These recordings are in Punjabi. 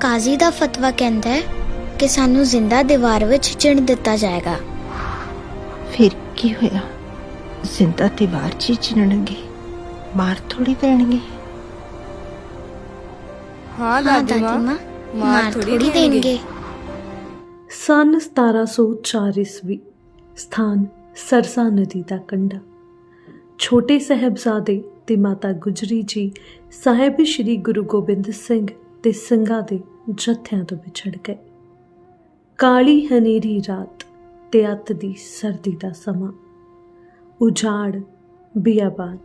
ਕਾਜ਼ੀ ਦਾ ਫਤਵਾ ਕਹਿੰਦਾ ਹੈ ਕਿ ਸਾਨੂੰ ਜ਼ਿੰਦਾ ਦੀਵਾਰ ਵਿੱਚ ਚਿਣ ਦਿੱਤਾ ਜਾਏਗਾ। ਫਿਰ ਕੀ ਹੋਇਆ? ਜ਼ਿੰਦਾ ਦੀਵਾਰ 'ਚ ਹੀ ਚਿਣਨਗੇ ਮਾਰ ਥੋੜੀ ਦੇਣਗੇ। ਹਾਂ ਹਾਂ ਦਾਦੀ ਮਾਂ ਮਾਰ ਥੋੜੀ ਦੇਣਗੇ। ਸਨ 1704 ਈਸਵੀ ਸਥਾਨ ਸਰਸਾ ਨਦੀ ਦਾ ਕੰਢਾ। ਛੋਟੇ ਸਹਿਬਜ਼ਾਦੇ ਤੇ ਮਾਤਾ ਗੁਜਰੀ ਜੀ ਸਾਹਿਬ ਸ੍ਰੀ ਗੁਰੂ ਗੋਬਿੰਦ ਸਿੰਘ ਤੇ ਸਿੰਘਾਂ ਦੇ ਜਥਿਆਂ ਤੋਂ ਵਿਛੜ ਗਏ। ਕਾਲੀ ਹਨੇਰੀ ਰਾਤ ਤੇ ਅੱਤ ਦੀ ਸਰਦੀ ਦਾ ਸਮਾਂ। ਉਜਾੜ, ਬਿਆਬਾਨ,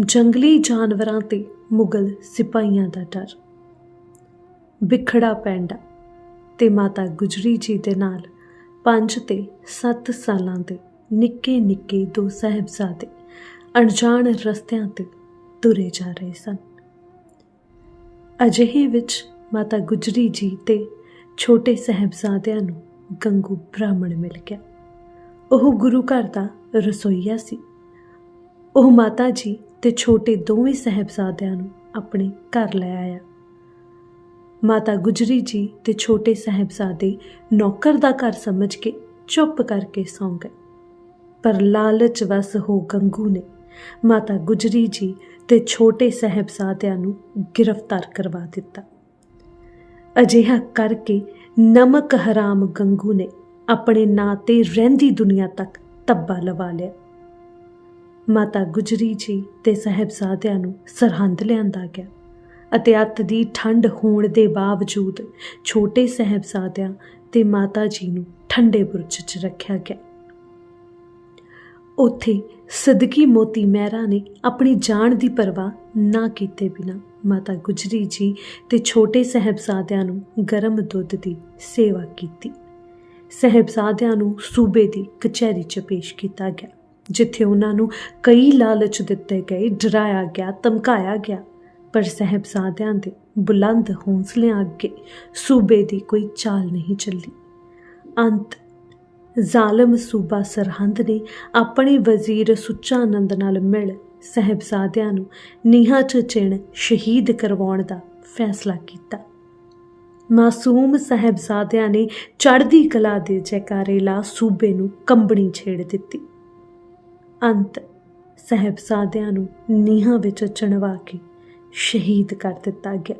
ਜੰਗਲੀ ਜਾਨਵਰਾਂ ਤੇ ਮੁਗਲ ਸਿਪਾਹੀਆਂ ਦਾ ਡਰ। ਵਿਖੜਾ ਪੈਂਡਾ ਤੇ ਮਾਤਾ ਗੁਜਰੀ ਜੀ ਦੇ ਨਾਲ 5 ਤੇ 7 ਸਾਲਾਂ ਦੇ ਨਿੱਕੇ ਨਿੱਕੇ ਦੋ ਸਹਿਬਜ਼ਾਦੇ ਅਣਜਾਣ ਰਸਤਿਆਂ ਤੇ ਤੁਰੇ ਜਾ ਰਹੇ ਸਨ। ਅਜਿਹੇ ਵਿੱਚ ਮਾਤਾ ਗੁਜਰੀ ਜੀ ਤੇ ਛੋਟੇ ਸਹਿਬਜ਼ਾਦਿਆਂ ਨੂੰ ਗੰਗੂ ਬ੍ਰਾਹਮਣ ਮਿਲ ਗਿਆ। ਉਹ ਗੁਰੂ ਘਰ ਦਾ ਰਸੋਈਆ ਸੀ। ਉਹ ਮਾਤਾ ਜੀ ਤੇ ਛੋਟੇ ਦੋਵੇਂ ਸਹਿਬਜ਼ਾਦਿਆਂ ਨੂੰ ਆਪਣੇ ਘਰ ਲੈ ਆਇਆ। ਮਾਤਾ ਗੁਜਰੀ ਜੀ ਤੇ ਛੋਟੇ ਸਹਿਬਜ਼ਾਦੇ ਨੌਕਰ ਦਾ ਘਰ ਸਮਝ ਕੇ ਚੁੱਪ ਕਰਕੇ ਸੌਂ ਗਏ। ਪਰ ਲਾਲਚ ਵਸ ਹੋ ਗੰਗੂ ਨੇ ਮਾਤਾ ਗੁਜਰੀ ਜੀ ਤੇ ਛੋਟੇ ਸਹਿਬਜ਼ਾਦਿਆਂ ਨੂੰ ਗ੍ਰਿਫਤਾਰ ਕਰਵਾ ਦਿੱਤਾ। ਅਜਿਹਾ ਕਰਕੇ ਨਮਕ ਹਰਾਮ ਗੰਗੂ ਨੇ ਆਪਣੇ ਨਾਂ ਤੇ ਰਹਿੰਦੀ ਦੁਨੀਆ ਤੱਕ ਤੱਬਾ ਲਵਾ ਲਿਆ। ਮਾਤਾ ਗੁਜਰੀ ਜੀ ਤੇ ਸਹਿਬਜ਼ਾਦਿਆਂ ਨੂੰ ਸਰਹੰਦ ਲਿਆਂਦਾ ਗਿਆ ਅਤੇ ਅੱਤ ਦੀ ਠੰਡ ਹੋਣ ਦੇ ਬਾਵਜੂਦ ਛੋਟੇ ਸਹਿਬਜ਼ਾਦਿਆਂ ਤੇ ਮਾਤਾ ਜੀ ਨੂੰ ਠੰਡੇ ਬੁਰਜ 'ਚ ਰੱਖਿਆ ਗਿਆ। ਉੱਥੇ ਸਦਕੀ ਮੋਤੀ ਮਹਿਰਾ ਨੇ ਆਪਣੀ ਜਾਨ ਦੀ ਪਰਵਾਹ ਨਾ ਕੀਤੇ ਬਿਨਾ ਮਾਤਾ ਗੁਜਰੀ ਜੀ ਤੇ ਛੋਟੇ ਸਹਿਬਜ਼ਾਦਿਆਂ ਨੂੰ ਗਰਮ ਦੁੱਧ ਦੀ ਸੇਵਾ ਕੀਤੀ। ਸਹਿਬਜ਼ਾਦਿਆਂ ਨੂੰ ਸੂਬੇ ਦੀ ਕਚਹਿਰੀ 'ਚ ਪੇਸ਼ ਕੀਤਾ ਗਿਆ, ਜਿੱਥੇ ਉਹਨਾਂ ਨੂੰ ਕਈ ਲਾਲਚ ਦਿੱਤੇ ਗਏ, ਡਰਾਇਆ ਗਿਆ, ਧਮਕਾਇਆ ਗਿਆ। ਪਰ ਸਹਿਬਜ਼ਾਦਿਆਂ ਦੇ ਬੁਲੰਦ ਹੌਸਲਿਆਂ ਅੱਗੇ ਸੂਬੇ ਦੀ ਕੋਈ ਚਾਲ ਨਹੀਂ ਚੱਲੀ। ਅੰਤ ਜ਼ਾਲਮ ਸੂਬਾ ਸਰਹੰਦ ਨੇ ਆਪਣੇ ਵਜ਼ੀਰ ਸੁੱਚਾ ਆਨੰਦ ਨਾਲ ਮਿਲ ਸਹਿਬਜ਼ਾਦਿਆਂ ਨੂੰ ਨੀਹਾਂ 'ਚ ਚਿਣ ਸ਼ਹੀਦ ਕਰਵਾਉਣ ਦਾ ਫੈਸਲਾ ਕੀਤਾ। ਮਾਸੂਮ ਸਹਿਬਜ਼ਾਦਿਆਂ ਨੇ ਚੜ੍ਹਦੀ ਕਲਾ ਦੇ ਜੈਕਾਰੇ ਲਾ ਸੂਬੇ ਨੂੰ ਕੰਬਣੀ ਛੇੜ ਦਿੱਤੀ। ਅੰਤ ਸਹਿਬਜ਼ਾਦਿਆਂ ਨੂੰ ਨੀਹਾਂ ਵਿੱਚ ਚਣਵਾ ਕੇ ਸ਼ਹੀਦ ਕਰ ਦਿੱਤਾ ਗਿਆ।